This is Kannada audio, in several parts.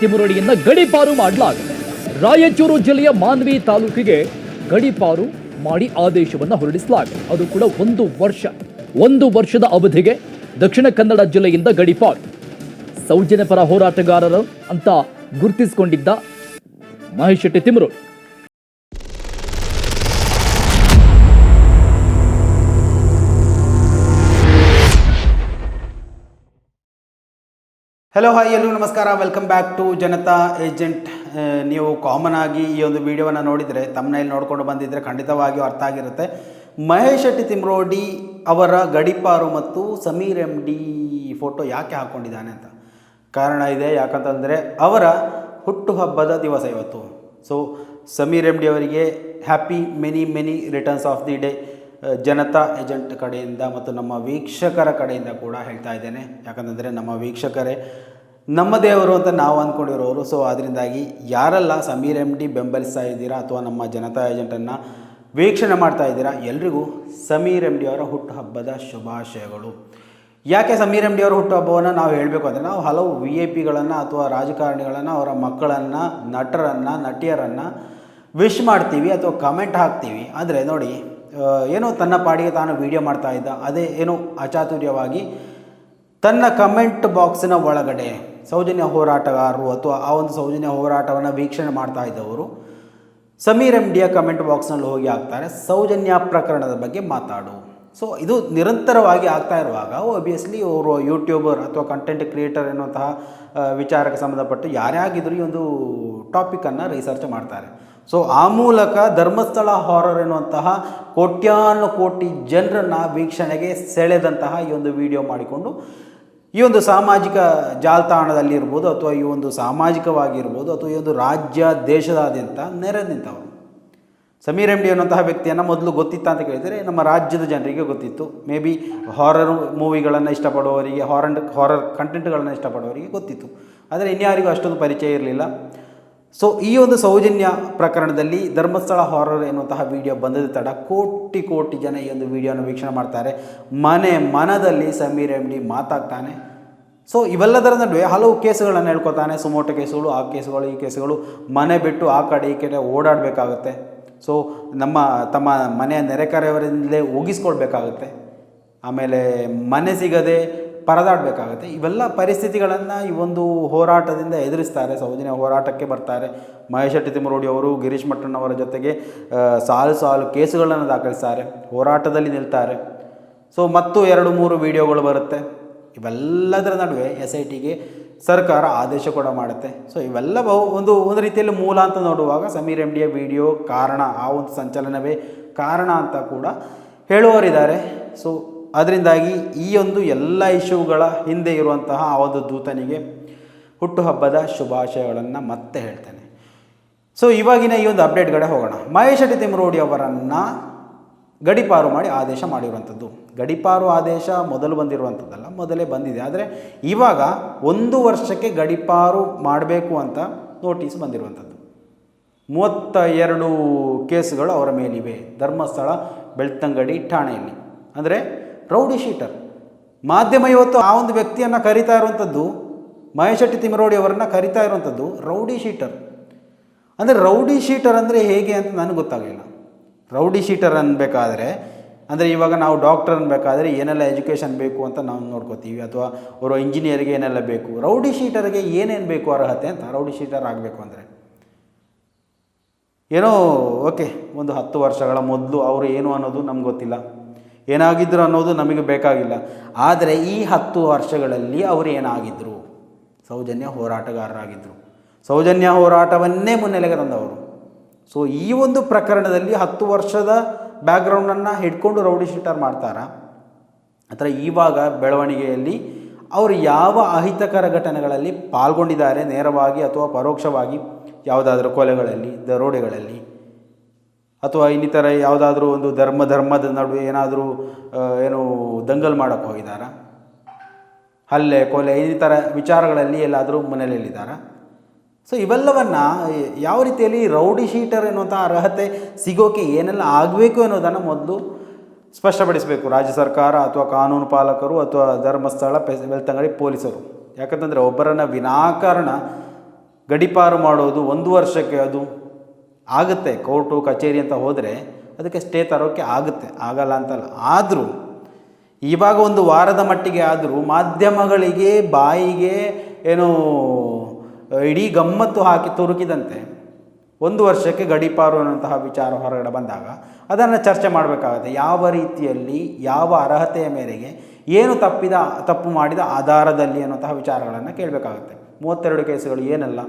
ತಿಮುರಡಿಯಿಂದ ಗಡಿಪಾರು ಮಾಡಲಾಗಿದೆ. ರಾಯಚೂರು ಜಿಲ್ಲೆಯ ಮಾನ್ವಿ ತಾಲೂಕಿಗೆ ಗಡಿಪಾರು ಮಾಡಿ ಆದೇಶವನ್ನು ಹೊರಡಿಸಲಾಗಿದೆ. ಅದು ಕೂಡ ಒಂದು ವರ್ಷ, ಒಂದು ವರ್ಷದ ಅವಧಿಗೆ ದಕ್ಷಿಣ ಕನ್ನಡ ಜಿಲ್ಲೆಯಿಂದ ಗಡಿಪಾರು. ಸೌಜನ್ಯ ಪರ ಹೋರಾಟಗಾರರು ಅಂತ ಗುರುತಿಸಿಕೊಂಡಿದ್ದ ಮಹೇಶ್ ಶೆಟ್ಟಿ ಹಲೋ ಹಾಯ್ ಎಲ್ಲರೂ ನಮಸ್ಕಾರ. Welcome back to Janata agent ನೀವು ಕಾಮನ್ ಆಗಿ ಈ ಒಂದು ವಿಡಿಯೋವನ್ನು ನೋಡಿದರೆ ತಮ್ಮನೇಲಿ ನೋಡಿಕೊಂಡು ಬಂದಿದ್ದರೆ ಖಂಡಿತವಾಗಿಯೂ ಅರ್ಥ ಆಗಿರುತ್ತೆ. ಮಹೇಶ್ ಶೆಟ್ಟಿ ತಿಮ್ರೋಡಿ ಅವರ ಗಡಿಪಾರು ಮತ್ತು ಸಮೀರ್ ಎಂ ಡಿ ಫೋಟೋ ಯಾಕೆ ಹಾಕ್ಕೊಂಡಿದ್ದಾನೆ ಅಂತ. ಕಾರಣ ಇದೆ, ಯಾಕಂತಂದರೆ ಅವರ ಹುಟ್ಟುಹಬ್ಬದ ದಿವಸ ಇವತ್ತು. ಸೊ ಸಮೀರ್ ಎಂ ಡಿ ಅವರಿಗೆ happy many many returns of the day Janata agent ಕಡೆಯಿಂದ ಮತ್ತು ನಮ್ಮ ವೀಕ್ಷಕರ ಕಡೆಯಿಂದ ಕೂಡ ಹೇಳ್ತಾ ಇದ್ದೇನೆ. ಯಾಕಂತಂದರೆ ನಮ್ಮ ವೀಕ್ಷಕರೇ ನಮ್ಮ ದೇವರು ಅಂತ ನಾವು ಅಂದ್ಕೊಂಡಿರೋರು. ಸೊ ಅದರಿಂದಾಗಿ ಯಾರೆಲ್ಲ ಸಮೀರ್ ಎಂ ಡಿ ಬೆಂಬಲಿಸ್ತಾ ಇದ್ದೀರಾ ಅಥವಾ ನಮ್ಮ ಜನತಾ ಏಜೆಂಟನ್ನು ವೀಕ್ಷಣೆ ಮಾಡ್ತಾ ಇದ್ದೀರಾ, ಎಲ್ರಿಗೂ ಸಮೀರ್ ಎಂ ಡಿ ಅವರ ಹುಟ್ಟುಹಬ್ಬದ ಶುಭಾಶಯಗಳು. ಯಾಕೆ ಸಮೀರ್ ಎಂ ಡಿ ಅವರ ಹುಟ್ಟುಹಬ್ಬವನ್ನು ನಾವು ಹೇಳಬೇಕು ಅಂದರೆ, ನಾವು ಹಲವು ವಿ ಎ ಪಿಗಳನ್ನು ಅಥವಾ ರಾಜಕಾರಣಿಗಳನ್ನು, ಅವರ ಮಕ್ಕಳನ್ನು, ನಟರನ್ನು, ನಟಿಯರನ್ನು ವಿಶ್ ಮಾಡ್ತೀವಿ ಅಥವಾ ಕಮೆಂಟ್ ಹಾಕ್ತೀವಿ. ಆದರೆ ನೋಡಿ ಏನೋ ತನ್ನ ಪಾಡಿಗೆ ತಾನು ವಿಡಿಯೋ ಮಾಡ್ತಾ ಇದ್ದ. ಅದೇ ಏನೋ ಅಚಾತುರ್ಯವಾಗಿ ತನ್ನ ಕಮೆಂಟ್ ಬಾಕ್ಸಿನ ಒಳಗಡೆ ಸೌಜನ್ಯ ಹೋರಾಟಗಾರರು ಅಥವಾ ಆ ಒಂದು ಸೌಜನ್ಯ ಹೋರಾಟವನ್ನು ವೀಕ್ಷಣೆ ಮಾಡ್ತಾ ಇದ್ದವರು ಸಮೀರ್ ಎಂ ಡಿಯ ಕಮೆಂಟ್ ಬಾಕ್ಸ್ನಲ್ಲಿ ಹೋಗಿ ಆಗ್ತಾರೆ ಸೌಜನ್ಯ ಪ್ರಕರಣದ ಬಗ್ಗೆ ಮಾತಾಡು. ಸೊ ಇದು ನಿರಂತರವಾಗಿ ಆಗ್ತಾ ಇರುವಾಗ ಒಬ್ವಿಯಸ್ಲಿ ಅವರು ಯೂಟ್ಯೂಬರ್ ಅಥವಾ ಕಂಟೆಂಟ್ ಕ್ರಿಯೇಟರ್ ಎನ್ನುವಂತಹ ವಿಚಾರಕ್ಕೆ ಸಂಬಂಧಪಟ್ಟು ಯಾರೇ ಈ ಒಂದು ಟಾಪಿಕನ್ನು ರಿಸರ್ಚ್ ಮಾಡ್ತಾರೆ. ಸೊ ಆ ಮೂಲಕ ಧರ್ಮಸ್ಥಳ ಹಾರರ್ ಎನ್ನುವಂತಹ ಕೋಟ್ಯಾನು ಕೋಟಿ ಜನರನ್ನು ವೀಕ್ಷಣೆಗೆ ಸೆಳೆದಂತಹ ಈ ಒಂದು ವಿಡಿಯೋ ಮಾಡಿಕೊಂಡು, ಈ ಒಂದು ಸಾಮಾಜಿಕ ಜಾಲತಾಣದಲ್ಲಿರ್ಬೋದು ಅಥವಾ ಈ ಒಂದು ಸಾಮಾಜಿಕವಾಗಿರ್ಬೋದು ಅಥವಾ ಈ ಒಂದು ರಾಜ್ಯ ದೇಶದಾದ್ಯಂತ ನೆರೆ ನಿಂತವರು. ಸಮೀರ್ ಎಂ ಡಿ ಅನ್ನುವಂತಹ ವ್ಯಕ್ತಿಯನ್ನು ಮೊದಲು ಗೊತ್ತಿತ್ತ ಅಂತ ಕೇಳಿದರೆ ನಮ್ಮ ರಾಜ್ಯದ ಜನರಿಗೆ ಗೊತ್ತಿತ್ತು. ಮೇ ಬಿ ಹಾರರ್ ಮೂವಿಗಳನ್ನು ಇಷ್ಟಪಡುವವರಿಗೆ ಹಾರರ್ ಹಾರರ್ ಕಂಟೆಂಟ್ಗಳನ್ನು ಇಷ್ಟಪಡುವವರಿಗೆ ಗೊತ್ತಿತ್ತು. ಆದರೆ ಇನ್ಯಾರಿಗೂ ಅಷ್ಟೊಂದು ಪರಿಚಯ ಇರಲಿಲ್ಲ. ಸೊ ಈ ಒಂದು ಸೌಜನ್ಯ ಪ್ರಕರಣದಲ್ಲಿ ಧರ್ಮಸ್ಥಳ ಹಾರರ್ ಎನ್ನುವಂತಹ ವಿಡಿಯೋ ಬಂದದ ತಡ. ಕೋಟಿ ಕೋಟಿ ಜನ ಈ ಒಂದು ವಿಡಿಯೋನ ವೀಕ್ಷಣೆ ಮಾಡ್ತಾರೆ. ಮನೆ, ಮನದಲ್ಲಿ ಸಮೀರ್ ಎಂ ಡಿ ಮಾತಾಗ್ತಾನೆ. ಸೊ ಇವೆಲ್ಲದರ ನಡುವೆ ಹಲವು ಕೇಸುಗಳನ್ನು ಹೇಳ್ಕೊತಾನೆ. ಸುಮೋಟ ಕೇಸುಗಳು, ಆ ಕೇಸುಗಳು, ಈ ಕೇಸುಗಳು. ಮನೆ ಬಿಟ್ಟು ಆ ಕಡೆ ಈ ಕಡೆ ಓಡಾಡಬೇಕಾಗುತ್ತೆ. ಸೊ ನಮ್ಮ, ತಮ್ಮ ಮನೆಯ ನೆರೆಕರೆಯವರಿಂದಲೇ ಒಗಿಸ್ಕೊಳ್ಬೇಕಾಗುತ್ತೆ ಆಮೇಲೆ ಮನೆ ಸಿಗದೆ ಪರದಾಡಬೇಕಾಗುತ್ತೆ. ಇವೆಲ್ಲ ಪರಿಸ್ಥಿತಿಗಳನ್ನು ಈ ಒಂದು ಹೋರಾಟದಿಂದ ಎದುರಿಸ್ತಾರೆ, ಸೌಜನ್ಯ ಹೋರಾಟಕ್ಕೆ ಬರ್ತಾರೆ. ಮಹೇಶ್ ತಿಮ್ಮರೋಡಿ ಅವರು, ಗಿರೀಶ್ ಮಟ್ಟಣ್ಣವರ ಜೊತೆಗೆ ಸಾಲು ಸಾಲು ಕೇಸುಗಳನ್ನು ದಾಖಲಿಸ್ತಾರೆ, ಹೋರಾಟದಲ್ಲಿ ನಿಲ್ತಾರೆ. ಸೊ, ಮತ್ತು ಎರಡು ಮೂರು ವಿಡಿಯೋಗಳು ಬರುತ್ತೆ. ಇವೆಲ್ಲದರ ನಡುವೆ ಎಸ್ ಐ ಟಿಗೆ ಸರ್ಕಾರ ಆದೇಶ ಕೂಡ ಮಾಡುತ್ತೆ. ಸೊ, ಇವೆಲ್ಲ ಬಹು, ಒಂದು ಒಂದು ರೀತಿಯಲ್ಲಿ ಮೂಲ ಅಂತ ನೋಡುವಾಗ ಸಮೀರ್ ಎಂ ಡಿಯ ವಿಡಿಯೋ ಕಾರಣ, ಆ ಒಂದು ಸಂಚಲನವೇ ಕಾರಣ ಅಂತ ಕೂಡ ಹೇಳುವವರಿದ್ದಾರೆ. ಸೊ ಅದರಿಂದಾಗಿ ಈ ಒಂದು ಎಲ್ಲ ಇಶ್ಯೂಗಳ ಹಿಂದೆ ಇರುವಂತಹ ಆ ಒಂದು ದೂತನಿಗೆ ಹುಟ್ಟುಹಬ್ಬದ ಶುಭಾಶಯಗಳನ್ನು ಮತ್ತೆ ಹೇಳ್ತೇನೆ. ಸೊ ಇವಾಗಿನ ಈ ಒಂದು ಅಪ್ಡೇಟ್ಗಡೆ ಹೋಗೋಣ. ಮಹೇಶ್ ಶೆಟ್ಟಿ ತಿಮ್ರೋಡಿ ಅವರನ್ನು ಗಡಿಪಾರು ಮಾಡಿ ಆದೇಶ ಮಾಡಿರುವಂಥದ್ದು ಗಡಿಪಾರು ಆದೇಶ ಮೊದಲು ಬಂದಿರುವಂಥದ್ದಲ್ಲ ಮೊದಲೇ ಬಂದಿದೆ. ಆದರೆ ಇವಾಗ ಒಂದು ವರ್ಷಕ್ಕೆ ಗಡಿಪಾರು ಮಾಡಬೇಕು ಅಂತ ನೋಟಿಸ್ ಬಂದಿರುವಂಥದ್ದು ಮೂವತ್ತ ಎರಡು ಕೇಸುಗಳು ಅವರ ಮೇಲಿವೆ. ಧರ್ಮಸ್ಥಳ, ಬೆಳ್ತಂಗಡಿ, ಠಾಣೆಯಲ್ಲಿ. ಅಂದರೆ ರೌಡಿ ಶೀಟರ್. ಮಾಧ್ಯಮ ಇವತ್ತು ಆ ಒಂದು ವ್ಯಕ್ತಿಯನ್ನು ಕರಿತಾ ಇರುವಂಥದ್ದು ಮಹೇಶ್ ಶೆಟ್ಟಿ ತಿಮ್ಮರೋಡಿ ಅವರನ್ನು ಕರಿತಾ ಇರುವಂಥದ್ದು ರೌಡಿ ಶೀಟರ್. ಅಂದರೆ ರೌಡಿ ಶೀಟರ್ ಅಂದರೆ ಹೇಗೆ ಅಂತ ನನಗೆ ಗೊತ್ತಾಗಲಿಲ್ಲ. ರೌಡಿ ಶೀಟರ್ ಅನ್ಬೇಕಾದ್ರೆ, ಅಂದರೆ ಇವಾಗ ನಾವು ಡಾಕ್ಟರ್ ಅನ್ಬೇಕಾದ್ರೆ ಏನೆಲ್ಲ ಎಜುಕೇಷನ್ ಬೇಕು ಅಂತ ನಾವು ನೋಡ್ಕೋತೀವಿ, ಅಥವಾ ಅವರು ಇಂಜಿನಿಯರ್ಗೆ ಏನೆಲ್ಲ ಬೇಕು. ರೌಡಿ ಶೀಟರ್ಗೆ ಏನೇನು ಬೇಕು ಅರ್ಹತೆ ಅಂತ ರೌಡಿ ಶೀಟರ್ ಆಗಬೇಕು ಅಂದರೆ. ಏನೋ, ಓಕೆ, ಒಂದು ಹತ್ತು ವರ್ಷಗಳ ಮೊದಲು ಅವರು ಏನು ಅನ್ನೋದು ನಮ್ಗೆ ಗೊತ್ತಿಲ್ಲ. ಏನಾಗಿದ್ದರು ಅನ್ನೋದು ನಮಗೆ ಬೇಕಾಗಿಲ್ಲ. ಆದರೆ ಈ ಹತ್ತು ವರ್ಷಗಳಲ್ಲಿ ಅವರು ಏನಾಗಿದ್ದರು ಸೌಜನ್ಯ ಹೋರಾಟಗಾರರಾಗಿದ್ದರು ಸೌಜನ್ಯ ಹೋರಾಟವನ್ನೇ ಮುನ್ನೆಲೆಗೆ ತಂದವರು. ಸೊ ಈ ಒಂದು ಪ್ರಕರಣದಲ್ಲಿ ಹತ್ತು ವರ್ಷದ ಬ್ಯಾಕ್ಗ್ರೌಂಡನ್ನು ಹಿಡ್ಕೊಂಡು ರೌಡಿ ಶೀಟರ್ ಮಾಡ್ತಾರಾ? ಅಥವಾ ಇವಾಗ ಬೆಳವಣಿಗೆಯಲ್ಲಿ ಅವರು ಯಾವ ಅಹಿತಕರ ಘಟನೆಗಳಲ್ಲಿ ಪಾಲ್ಗೊಂಡಿದ್ದಾರೆ, ನೇರವಾಗಿ ಅಥವಾ ಪರೋಕ್ಷವಾಗಿ, ಯಾವುದಾದ್ರೂ ಕೊಲೆಗಳಲ್ಲಿ, ದರೋಡೆಗಳಲ್ಲಿ? ಅಥವಾ ಇನ್ನಿತರ ಯಾವುದಾದ್ರೂ ಒಂದು ಧರ್ಮ, ಧರ್ಮದ ನಡುವೆ ಏನಾದರೂ ಏನು ದಂಗಲ್ ಮಾಡೋಕ್ಕೆ ಹೋಗಿದ್ದಾರಾ? ಹಲ್ಲೆ, ಕೊಲೆ, ಇನ್ನಿತರ ವಿಚಾರಗಳಲ್ಲಿ ಎಲ್ಲಾದರೂ ಮನೆಯಲ್ಲಿದ್ದಾರಾ? ಸೊ ಇವೆಲ್ಲವನ್ನು ಯಾವ ರೀತಿಯಲ್ಲಿ ರೌಡಿ ಶೀಟರ್ ಎನ್ನುವಂಥ ಅರ್ಹತೆ ಸಿಗೋಕೆ ಏನೆಲ್ಲ ಆಗಬೇಕು ಅನ್ನೋದನ್ನು ಮೊದಲು ಸ್ಪಷ್ಟಪಡಿಸಬೇಕು. ರಾಜ್ಯ ಸರ್ಕಾರ ಅಥವಾ ಕಾನೂನು ಪಾಲಕರು ಅಥವಾ ಧರ್ಮಸ್ಥಳ ಬೆಳ್ತಂಗಡಿ ಪೊಲೀಸರು. ಯಾಕಂತಂದರೆ ಒಬ್ಬರನ್ನು ವಿನಾಕಾರಣ ಗಡಿಪಾರು ಮಾಡೋದು ಒಂದು ವರ್ಷಕ್ಕೆ ಅದು ಆಗುತ್ತೆ, ಕೋರ್ಟು, ಕಚೇರಿ ಅಂತ ಹೋದರೆ ಅದಕ್ಕೆ ಸ್ಟೇ ತರೋಕ್ಕೆ ಆಗುತ್ತೆ, ಆಗಲ್ಲ ಅಂತಲ್ಲ. ಆದರೂ, ಇವಾಗ ಒಂದು ವಾರದ ಮಟ್ಟಿಗೆ ಆದರೂ ಮಾಧ್ಯಮಗಳಿಗೆ ಬಾಯಿಗೆ ಏನು, ಇಡೀ ಗಮ್ಮತ್ತು ಹಾಕಿ ತುರುಕಿದಂತೆ ಒಂದು ವರ್ಷಕ್ಕೆ ಗಡಿಪಾರು ಅನ್ನುವಂತಹ ವಿಚಾರ ಹೊರಗಡೆ ಬಂದಾಗ ಅದನ್ನು ಚರ್ಚೆ ಮಾಡಬೇಕಾಗುತ್ತೆ. ಯಾವ ರೀತಿಯಲ್ಲಿ, ಯಾವ ಅರ್ಹತೆಯ ಮೇರೆಗೆ ಏನು ತಪ್ಪಿದ, ತಪ್ಪು ಮಾಡಿದ ಆಧಾರದಲ್ಲಿ ಅನ್ನುವಂತಹ ವಿಚಾರಗಳನ್ನು ಕೇಳಬೇಕಾಗುತ್ತೆ. ಮೂವತ್ತೆರಡು ಕೇಸುಗಳು ಏನೆಲ್ಲ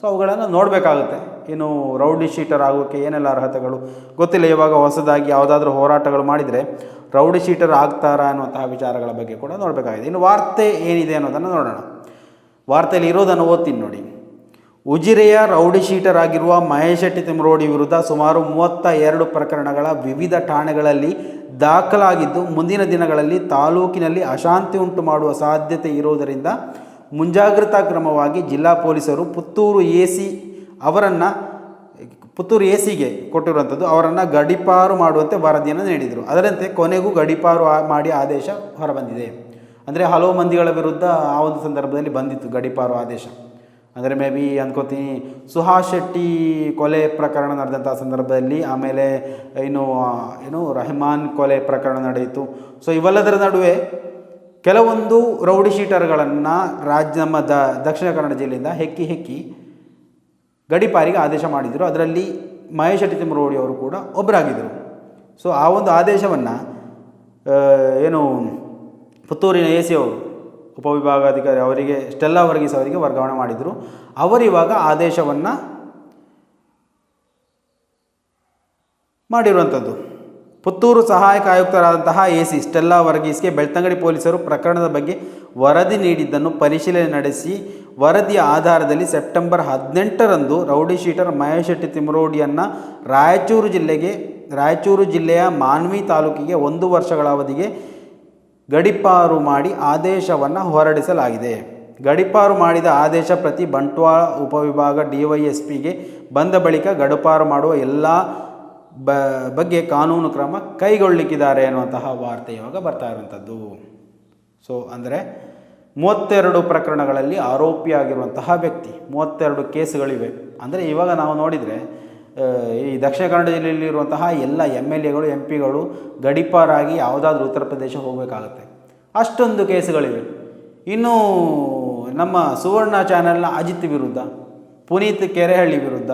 ಸೊ ಅವುಗಳನ್ನು ನೋಡಬೇಕಾಗುತ್ತೆ. ಏನು ರೌಡಿ ಶೀಟರ್ ಆಗೋಕ್ಕೆ ಏನೆಲ್ಲ ಅರ್ಹತೆಗಳು? ಗೊತ್ತಿಲ್ಲ, ಇವಾಗ ಹೊಸದಾಗಿ ಯಾವುದಾದ್ರೂ ಹೋರಾಟಗಳು ಮಾಡಿದರೆ ರೌಡಿ ಶೀಟರ್ ಆಗ್ತಾರಾ ಅನ್ನುವಂತಹ ವಿಚಾರಗಳ ಬಗ್ಗೆ ಕೂಡ ನೋಡಬೇಕಾಗಿದೆ. ಇನ್ನು ವಾರ್ತೆ ಏನಿದೆ ಅನ್ನೋದನ್ನು ನೋಡೋಣ. ವಾರ್ತೆಯಲ್ಲಿ ಇರೋದನ್ನು ಓದ್ತೀನಿ ನೋಡಿ. ಉಜಿರೆಯ ರೌಡಿ ಶೀಟರ್ ಆಗಿರುವ ಮಹೇಶ್ ಶೆಟ್ಟಿ ತಿಮ್ರೋಡಿ ವಿರುದ್ಧ ಸುಮಾರು ಮೂವತ್ತ ಎರಡು ಪ್ರಕರಣಗಳ ವಿವಿಧ ಠಾಣೆಗಳಲ್ಲಿ ದಾಖಲಾಗಿದ್ದು, ಮುಂದಿನ ದಿನಗಳಲ್ಲಿ ತಾಲೂಕಿನಲ್ಲಿ ಅಶಾಂತಿ ಉಂಟು ಮಾಡುವ ಸಾಧ್ಯತೆ ಇರುವುದರಿಂದ ಮುಂಜಾಗ್ರತಾ ಕ್ರಮವಾಗಿ ಜಿಲ್ಲಾ ಪೊಲೀಸರು ಪುತ್ತೂರು ಎ ಸಿ ಅವರನ್ನು ಪುತ್ತೂರು ಎ ಸಿಗೆ ಕೊಟ್ಟಿರುವಂಥದ್ದು ಅವರನ್ನು ಗಡಿಪಾರು ಮಾಡುವಂತೆ ವರದಿಯನ್ನು ನೀಡಿದರು. ಅದರಂತೆ ಕೊನೆಗೂ ಗಡಿಪಾರು ಮಾಡಿ ಆದೇಶ ಹೊರಬಂದಿದೆ. ಅಂದರೆ ಹಲವು ಮಂದಿಗಳ ವಿರುದ್ಧ ಆ ಒಂದು ಸಂದರ್ಭದಲ್ಲಿ ಬಂದಿತ್ತು ಗಡಿಪಾರು ಆದೇಶ. ಅಂದರೆ ಮೇ ಬಿ ಅಂದ್ಕೋತೀನಿ ಸುಹಾಸ್ ಶೆಟ್ಟಿ ಕೊಲೆ ಪ್ರಕರಣ ನಡೆದಂಥ ಸಂದರ್ಭದಲ್ಲಿ ಆಮೇಲೆ ಆ, ಏನು ರೆಹಮಾನ್ ಕೊಲೆ ಪ್ರಕರಣ ನಡೆಯಿತು. ಸೊ ಇವೆಲ್ಲದರ ನಡುವೆ ಕೆಲವೊಂದು ರೌಡಿ ಶೀಟರ್ಗಳನ್ನು ರಾಜ್ಯ ನಮ್ಮ ದ ದಕ್ಷಿಣ ಕನ್ನಡ ಜಿಲ್ಲೆಯಿಂದ ಹೆಕ್ಕಿ ಹೆಕ್ಕಿ ಗಡಿಪಾರಿಗೆ ಆದೇಶ ಮಾಡಿದರು. ಅದರಲ್ಲಿ ಮಹೇಶ್ ಶೆಟ್ಟಿ ಅವರು ಕೂಡ ಒಬ್ಬರಾಗಿದ್ದರು ಸೊ ಆ ಒಂದು ಆದೇಶವನ್ನು ಏನು ಪುತ್ತೂರಿನ ಎ ಸಿ ಅವರು ಉಪವಿಭಾಗಾಧಿಕಾರಿ ಅವರಿಗೆ, ಸ್ಟೆಲ್ಲಾ ವರ್ಗೀಸ್ ಅವರಿಗೆ ವರ್ಗಾವಣೆ ಮಾಡಿದರು. ಅವರಿವಾಗ ಆದೇಶವನ್ನು ಮಾಡಿರುವಂಥದ್ದು. ಪುತ್ತೂರು ಸಹಾಯಕ ಆಯುಕ್ತರಾದಂತಹ ಎ ಸಿ ಸ್ಟೆಲ್ಲಾ ವರ್ಗೀಸ್ಗೆ ಬೆಳ್ತಂಗಡಿ ಪೊಲೀಸರು ಪ್ರಕರಣದ ಬಗ್ಗೆ ವರದಿ ನೀಡಿದ್ದನ್ನು ಪರಿಶೀಲನೆ ನಡೆಸಿ, ವರದಿಯ ಆಧಾರದಲ್ಲಿ ಸೆಪ್ಟೆಂಬರ್ ಹದಿನೆಂಟರಂದು ರೌಡಿ ಶೀಟರ್ ಮಹೇಶ್ ಶೆಟ್ಟಿ ತಿಮರೋಡಿಯನ್ನು ರಾಯಚೂರು ಜಿಲ್ಲೆಗೆ, ರಾಯಚೂರು ಜಿಲ್ಲೆಯ ಮಾನ್ವಿ ತಾಲೂಕಿಗೆ ಒಂದು ವರ್ಷಗಳ ಅವಧಿಗೆ ಗಡಿಪಾರು ಮಾಡಿ ಆದೇಶವನ್ನು ಹೊರಡಿಸಲಾಗಿದೆ. ಗಡಿಪಾರು ಮಾಡಿದ ಆದೇಶ ಪ್ರತಿ ಬಂಟ್ವಾಳ ಉಪವಿಭಾಗ ಡಿವೈಎಸ್ಪಿಗೆ ಬಂದ ಬಳಿಕ ಗಡಿಪಾರು ಮಾಡುವ ಎಲ್ಲ ಬ, ಬಗ್ಗೆ ಕಾನೂನು ಕ್ರಮ ಕೈಗೊಳ್ಳಿಕ್ಕಿದ್ದಾರೆ ಅನ್ನುವಂತಹ ವಾರ್ತೆ ಇವಾಗ ಬರ್ತಾ ಇರುವಂಥದ್ದು. ಸೊ ಅಂದರೆ ಮೂವತ್ತೆರಡು ಪ್ರಕರಣಗಳಲ್ಲಿ ಆರೋಪಿಯಾಗಿರುವಂತಹ ವ್ಯಕ್ತಿ, ಮೂವತ್ತೆರಡು ಕೇಸುಗಳಿವೆ. ಅಂದರೆ ಇವಾಗ ನಾವು ನೋಡಿದರೆ ಈ ದಕ್ಷಿಣ ಕನ್ನಡ ಜಿಲ್ಲೆಯಲ್ಲಿರುವಂತಹ ಎಲ್ಲ ಎಂ ಎಲ್ ಎಗಳು, ಎಂ ಪಿಗಳು ಗಡಿಪಾರಾಗಿ ಯಾವುದಾದ್ರೂ ಉತ್ತರ ಪ್ರದೇಶ ಹೋಗಬೇಕಾಗುತ್ತೆ. ಅಷ್ಟೊಂದು ಕೇಸುಗಳಿವೆ. ಇನ್ನು ನಮ್ಮ ಸುವರ್ಣ ಚಾನೆಲ್ನ ಅಜಿತ್ ವಿರುದ್ಧ, ಪುನೀತ್ ಕೆರೆಹಳ್ಳಿ ವಿರುದ್ಧ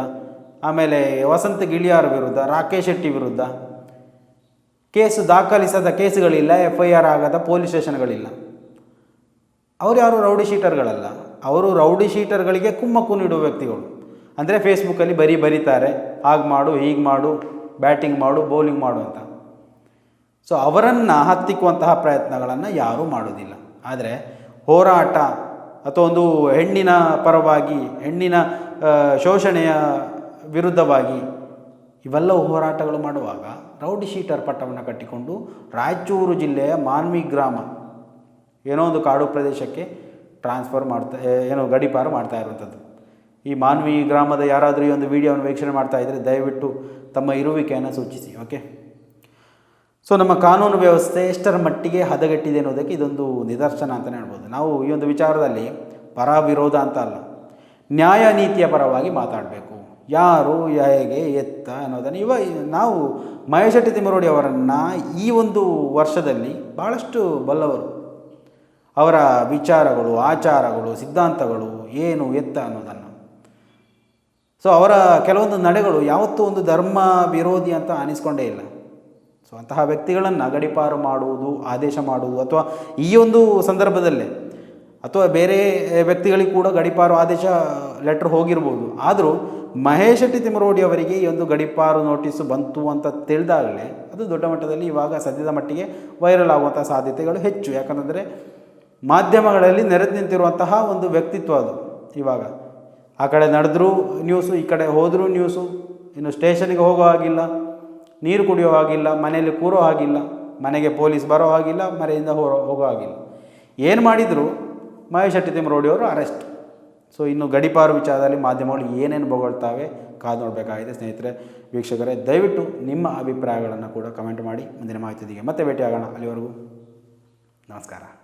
ಆಮೇಲೆ ವಸಂತ ಗಿಳಿಯಾರ್ ವಿರುದ್ಧ, ರಾಕೇಶ್ ಶೆಟ್ಟಿ ವಿರುದ್ಧ ಕೇಸು ದಾಖಲಿಸದ ಕೇಸುಗಳಿಲ್ಲ ಎಫ್ ಐ ಆರ್ ಆಗದ ಪೊಲೀಸ್ ಸ್ಟೇಷನ್ಗಳಿಲ್ಲ. ಅವರು ಯಾರು ರೌಡಿ ಶೀಟರ್ಗಳಲ್ಲ, ಅವರು ರೌಡಿ ಶೀಟರ್ಗಳಿಗೆ ಕುಮ್ಮಕ್ಕು ನೀಡುವ ವ್ಯಕ್ತಿಗಳು. ಅಂದರೆ ಫೇಸ್ಬುಕ್ಕಲ್ಲಿ ಬರೀ ಬರೀತಾರೆ, ಹಾಗೆ ಮಾಡು, ಹೀಗೆ ಮಾಡು, ಬ್ಯಾಟಿಂಗ್ ಮಾಡು, ಬೌಲಿಂಗ್ ಮಾಡು ಅಂತ. ಸೊ ಅವರನ್ನು ಹತ್ತಿಕ್ಕುವಂತಹ ಪ್ರಯತ್ನಗಳನ್ನು ಯಾರೂ ಮಾಡೋದಿಲ್ಲ. ಆದರೆ ಹೋರಾಟ ಅಥವಾ ಒಂದು ಹೆಣ್ಣಿನ ಪರವಾಗಿ, ಹೆಣ್ಣಿನ ಶೋಷಣೆಯ ವಿರುದ್ಧವಾಗಿ ಇವೆಲ್ಲವೂ ಹೋರಾಟಗಳು ಮಾಡುವಾಗ ರೌಡಿ ಶೀಟರ್ ಪಟ್ಟವನ್ನು ಕಟ್ಟಿಕೊಂಡು ರಾಯಚೂರು ಜಿಲ್ಲೆಯ ಮಾನ್ವಿ ಗ್ರಾಮ ಏನೋ ಒಂದು ಕಾಡು ಪ್ರದೇಶಕ್ಕೆ ಟ್ರಾನ್ಸ್ಫರ್ ಮಾಡ್ತಾ ಏನೋ ಗಡಿಪಾರು ಮಾಡ್ತಾ ಇರುವಂಥದ್ದು. ಈ ಮಾನ್ವಿ ಗ್ರಾಮದ ಯಾರಾದರೂ ಈ ಒಂದು ವಿಡಿಯೋವನ್ನು ವೀಕ್ಷಣೆ ಮಾಡ್ತಾ ಇದ್ದರೆ ದಯವಿಟ್ಟು ತಮ್ಮ ಇರುವಿಕೆಯನ್ನು ಸೂಚಿಸಿ, ಓಕೆ? ಸೊ, ನಮ್ಮ ಕಾನೂನು ವ್ಯವಸ್ಥೆ ಎಷ್ಟರ ಮಟ್ಟಿಗೆ ಹದಗೆಟ್ಟಿದೆ ಅನ್ನೋದಕ್ಕೆ ಇದೊಂದು ನಿದರ್ಶನ ಅಂತಲೇ ಹೇಳ್ಬೋದು. ನಾವು ಈ ಒಂದು ವಿಚಾರದಲ್ಲಿ ಪರ ವಿರೋಧ ಅಂತ ಅಲ್ಲ ನ್ಯಾಯ ನೀತಿಯ ಪರವಾಗಿ ಮಾತಾಡಬೇಕು. ಯಾರು ಹೇಗೆ ಎತ್ತ ಅನ್ನೋದನ್ನು ಇವ ನಾವು ಮಹೇಶಟ್ಟಿ ಶೆಟ್ಟಿ ತಿಮ್ಮರೋಡಿ ಅವರನ್ನು ಈ ಒಂದು ವರ್ಷದಲ್ಲಿ ಭಾಳಷ್ಟು ಬಲ್ಲವರು. ಅವರ ವಿಚಾರಗಳು, ಆಚಾರಗಳು, ಸಿದ್ಧಾಂತಗಳು ಏನು ಎತ್ತ ಅನ್ನೋದನ್ನು. ಸೊ ಅವರ ಕೆಲವೊಂದು ನಡೆಗಳು ಯಾವತ್ತೂ ಒಂದು ಧರ್ಮ ವಿರೋಧಿ ಅಂತ ಅನಿಸ್ಕೊಂಡೇ ಇಲ್ಲ. ಸೊ ಅಂತಹ ವ್ಯಕ್ತಿಗಳನ್ನು ಗಡಿಪಾರು ಮಾಡುವುದು, ಆದೇಶ ಮಾಡುವುದು ಅಥವಾ ಈ ಒಂದು ಸಂದರ್ಭದಲ್ಲೇ ಅಥವಾ ಬೇರೆ ವ್ಯಕ್ತಿಗಳಿಗೆ ಕೂಡ ಗಡಿಪಾರು ಆದೇಶ ಲೆಟ್ರ್ ಹೋಗಿರ್ಬೋದು. ಆದರೂ ಮಹೇಶ್ ಶೆಟ್ಟಿ ತಿಮ್ಮರೋಡಿ ಅವರಿಗೆ ಈ ಒಂದು ಗಡಿಪಾರು ನೋಟಿಸು ಬಂತು ಅಂತ ತಿಳಿದಾಗಲೇ ಅದು ದೊಡ್ಡ ಮಟ್ಟದಲ್ಲಿ ಇವಾಗ ಸದ್ಯದ ಮಟ್ಟಿಗೆ ವೈರಲ್ ಆಗುವಂಥ ಸಾಧ್ಯತೆಗಳು ಹೆಚ್ಚು. ಯಾಕಂತಂದರೆ ಮಾಧ್ಯಮಗಳಲ್ಲಿ ನೆರೆದು ನಿಂತಿರುವಂತಹ ಒಂದು ವ್ಯಕ್ತಿತ್ವ ಅದು ಇವಾಗ. ಆ ಕಡೆ ನಡೆದ್ರೂ ನ್ಯೂಸು ಈ ಕಡೆ ಹೋದರೂ ನ್ಯೂಸು ಇನ್ನು ಸ್ಟೇಷನ್ಗೆ ಹೋಗೋ ಹಾಗಿಲ್ಲ, ನೀರು ಕುಡಿಯೋ ಹಾಗಿಲ್ಲ, ಮನೆಯಲ್ಲಿ ಕೂರೋ ಹಾಗಿಲ್ಲ, ಮನೆಗೆ ಪೊಲೀಸ್ ಬರೋ ಹಾಗಿಲ್ಲ, ಮನೆಯಿಂದ ಹೋಗೋ ಹೋಗೋ ಹಾಗಿಲ್ಲ. ಏನು ಮಾಡಿದರೂ ಮಹೇಶ್ ಶೆಟ್ಟಿ ತಿಮ್ಮರೋಡಿಯವರು ಅರೆಸ್ಟ್. ಸೊ ಇನ್ನು ಗಡಿಪಾರು ವಿಚಾರದಲ್ಲಿ ಮಾಧ್ಯಮಗಳು ಏನೇನು ಬೊಗಳ್ತಾವೆ ಕಾದು ನೋಡಬೇಕಾಗಿದೆ. ಸ್ನೇಹಿತರೆ, ವೀಕ್ಷಕರೇ, ದಯವಿಟ್ಟು ನಿಮ್ಮ ಅಭಿಪ್ರಾಯಗಳನ್ನು ಕೂಡ ಕಮೆಂಟ್ ಮಾಡಿ. ಮುಂದಿನ ಮಾಹಿತಿಗೆ ಮತ್ತೆ ಭೇಟಿಯಾಗೋಣ. ಅಲ್ಲಿವರೆಗೂ ನಮಸ್ಕಾರ.